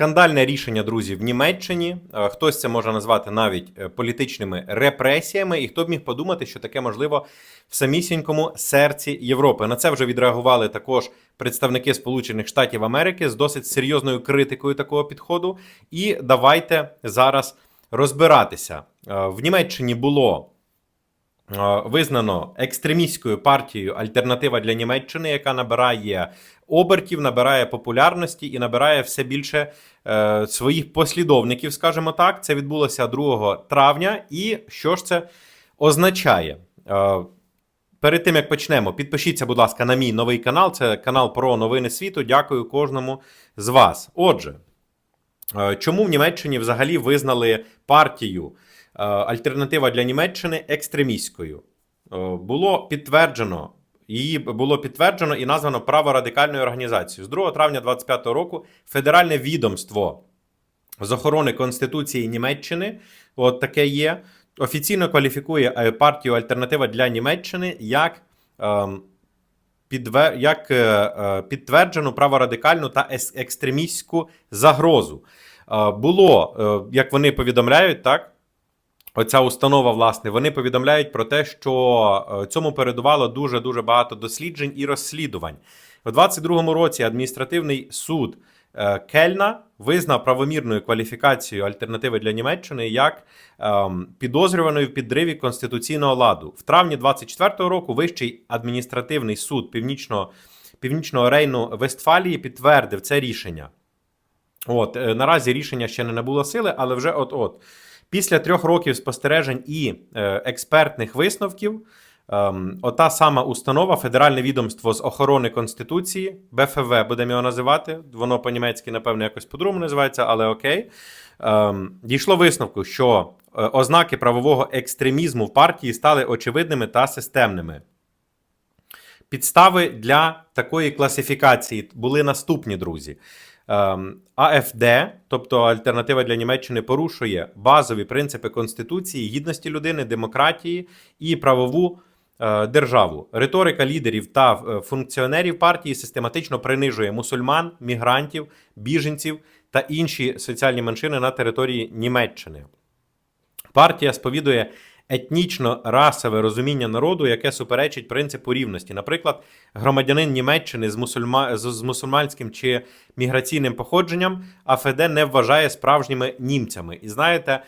Скандальне рішення, друзі, в Німеччині. Е, Хтось це може назвати навіть е, політичними репресіями, і хто б міг подумати, що таке можливо в самісінькому серці Європи. На це вже відреагували також представники Сполучених Штатів Америки з досить серйозною критикою такого підходу. І давайте зараз розбиратися. Е, В Німеччині було визнано екстремістською партією Альтернатива для Німеччини, яка набирає обертів, набирає популярності і набирає все більше е, своїх послідовників, скажімо так. Це відбулося 2 травня. І що ж це означає? Е, Перед тим як почнемо, підпишіться, будь ласка, на мій новий канал. Це канал про новини світу. Дякую кожному з вас. Отже, е, чому в Німеччині взагалі визнали партію Альтернатива для Німеччини екстремістською? Е, Було підтверджено. Її було підтверджено і названо праворадикальною організацією. З 2 травня 2025 року Федеральне відомство з охорони Конституції Німеччини, от таке є, офіційно кваліфікує е, партію Альтернатива для Німеччини як, ем, підве, як е, е, підтверджену праворадикальну та екстремістську загрозу. Е, було, е, як вони повідомляють, так. Оця установа, власне, вони повідомляють про те, що е, цьому передувало дуже дуже багато досліджень і розслідувань. У 22-му році адміністративний суд е, Кельна визнав правомірною кваліфікацію альтернативи для Німеччини як ем, підозрюваної в підриві конституційного ладу. В травні 24-го року Вищий адміністративний суд Північного, Північного Рейну Вестфалії підтвердив це рішення. От е, наразі рішення ще не набуло сили, але вже от-от. Після трьох років спостережень і е, експертних висновків, ем, ота сама установа, Федеральне відомство з охорони Конституції, БФВ, будемо його називати. Воно по-німецьки, напевно, якось по-другому називається, але окей. Ем, дійшло висновку, що е, ознаки правового екстремізму в партії стали очевидними та системними. Підстави для такої класифікації були наступні, друзі. Ем, АФД, тобто альтернатива для Німеччини, порушує базові принципи Конституції, гідності людини, демократії і правову е, державу. Риторика лідерів та е, функціонерів партії систематично принижує мусульман, мігрантів, біженців та інші соціальні меншини на території Німеччини. Партія сповідує етнічно-расове розуміння народу, яке суперечить принципу рівності. Наприклад, громадянин Німеччини з, мусульма... з мусульманським чи міграційним походженням АФД не вважає справжніми німцями. І знаєте, е,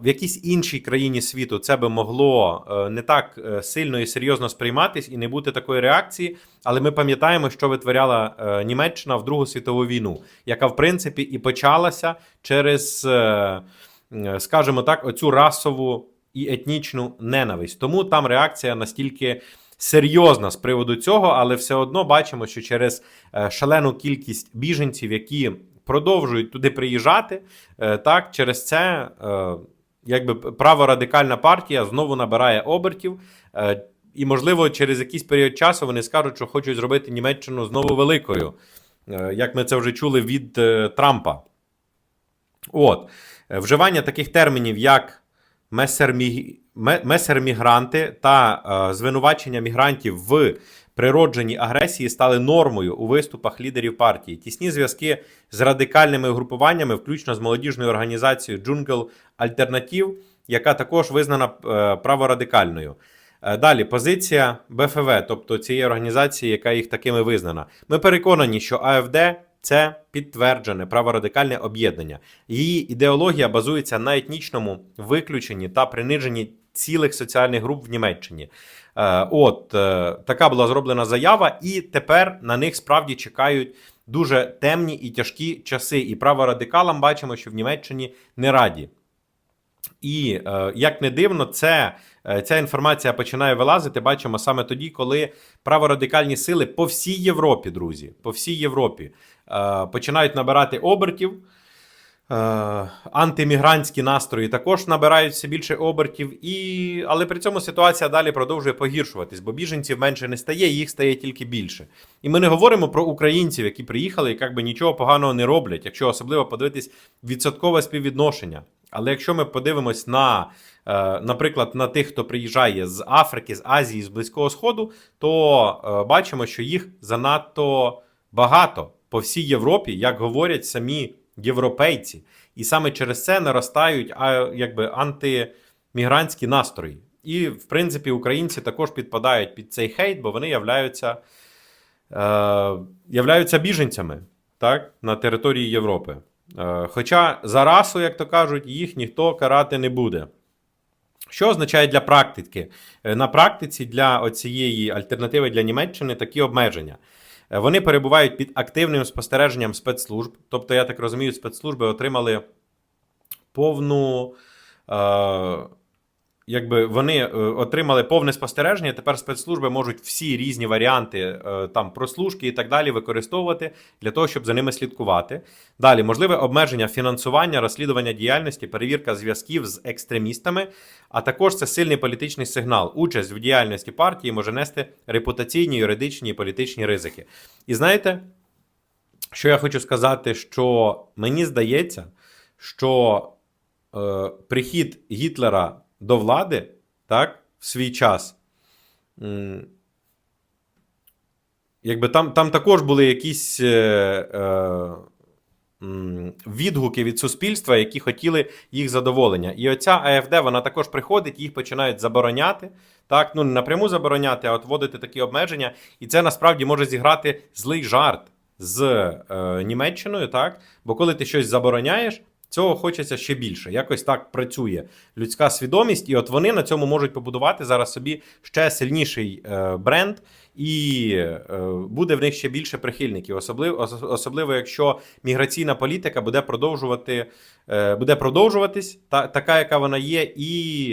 в якійсь іншій країні світу це би могло е, не так е, сильно і серйозно сприйматись і не бути такої реакції. Але ми пам'ятаємо, що витворяла Німеччина в Другу світову війну, яка в принципі і почалася через. скажімо так, оцю расову і етнічну ненависть. Тому там реакція настільки серйозна з приводу цього, але все одно бачимо, що через е, шалену кількість біженців, які продовжують туди приїжджати, е, так через це. е, Якби праворадикальна партія знову набирає обертів, і, можливо, через якийсь період часу вони скажуть, що хочуть зробити Німеччину знову великою, як ми це вже чули від Трампа. От. Вживання таких термінів, як месермі... ме- месермігранти та е, звинувачення мігрантів в природженій агресії стали нормою у виступах лідерів партії. Тісні зв'язки з радикальними угрупуваннями, включно з молодіжною організацією Джунгл Альтернатив, яка також визнана е, праворадикальною. Е, Далі позиція БФВ, тобто цієї організації, яка їх такими визнана. Ми переконані, що АФД це підтверджене праворадикальне об'єднання. Її ідеологія базується на етнічному виключенні та приниженні цілих соціальних груп в Німеччині. Е, От е, така була зроблена заява, і тепер на них справді чекають дуже темні і тяжкі часи. І праворадикалам бачимо, що в Німеччині не раді. І е, як не дивно, це, е, ця інформація починає вилазити. Бачимо саме тоді, коли праворадикальні сили по всій Європі, друзі, по всій Європі е, починають набирати обертів. Е, антимігрантські настрої також набирають все більше обертів, і... але при цьому ситуація далі продовжує погіршуватись, бо біженців менше не стає, їх стає тільки більше. І ми не говоримо про українців, які приїхали і якби нічого поганого не роблять, якщо особливо подивитись відсоткове співвідношення. Але якщо ми подивимось на, е, наприклад, на тих, хто приїжджає з Африки, з Азії, з Близького Сходу, то е, бачимо, що їх занадто багато по всій Європі, як говорять самі європейці, і саме через це наростають а, якби антимігрантські настрої. І, в принципі, українці також підпадають під цей хейт, бо вони являються, е, являються біженцями так, на території Європи. Е, хоча за расу, як то кажуть, їх ніхто карати не буде. Що означає для практики? Е, На практиці для оцієї альтернативи для Німеччини такі обмеження. Е, Вони перебувають під активним спостереженням спецслужб. Тобто, я так розумію, спецслужби отримали повну. Е, Якби вони е, отримали повне спостереження, тепер спецслужби можуть всі різні варіанти е, там прослушки і так далі використовувати для того, щоб за ними слідкувати. Далі можливе обмеження фінансування, розслідування діяльності, перевірка зв'язків з екстремістами, а також це сильний політичний сигнал. Участь в діяльності партії може нести репутаційні, юридичні і політичні ризики. І знаєте, що я хочу сказати, що мені здається, що е, прихід Гітлера до влади, так, в свій час. Якби там, там також були якісь е, е, відгуки від суспільства, які хотіли їх задоволення. І оця АФД вона також приходить, їх починають забороняти. Так, ну не напряму забороняти, а от вводити такі обмеження. І це насправді може зіграти злий жарт з е, Німеччиною, так? Бо коли ти щось забороняєш, цього хочеться ще більше. Якось так працює людська свідомість, і от вони на цьому можуть побудувати зараз собі ще сильніший е, бренд, і е, буде в них ще більше прихильників, особливо, особливо якщо міграційна політика буде продовжувати, е, буде продовжуватись, та, така, яка вона є, і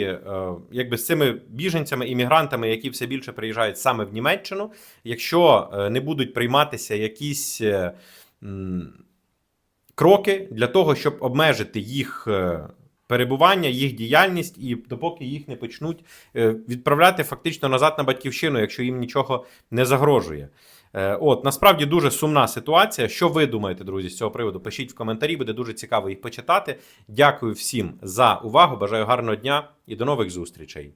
якби з цими біженцями і мігрантами, які все більше приїжджають саме в Німеччину, якщо не будуть прийматися якісь. Кроки для того, щоб обмежити їх е, перебування, їх діяльність, і допоки їх не почнуть е, відправляти фактично назад на батьківщину, якщо їм нічого не загрожує. Е, От насправді дуже сумна ситуація. Що ви думаєте, друзі, з цього приводу? Пишіть в коментарі, буде дуже цікаво їх почитати. Дякую всім за увагу. Бажаю гарного дня і до нових зустрічей.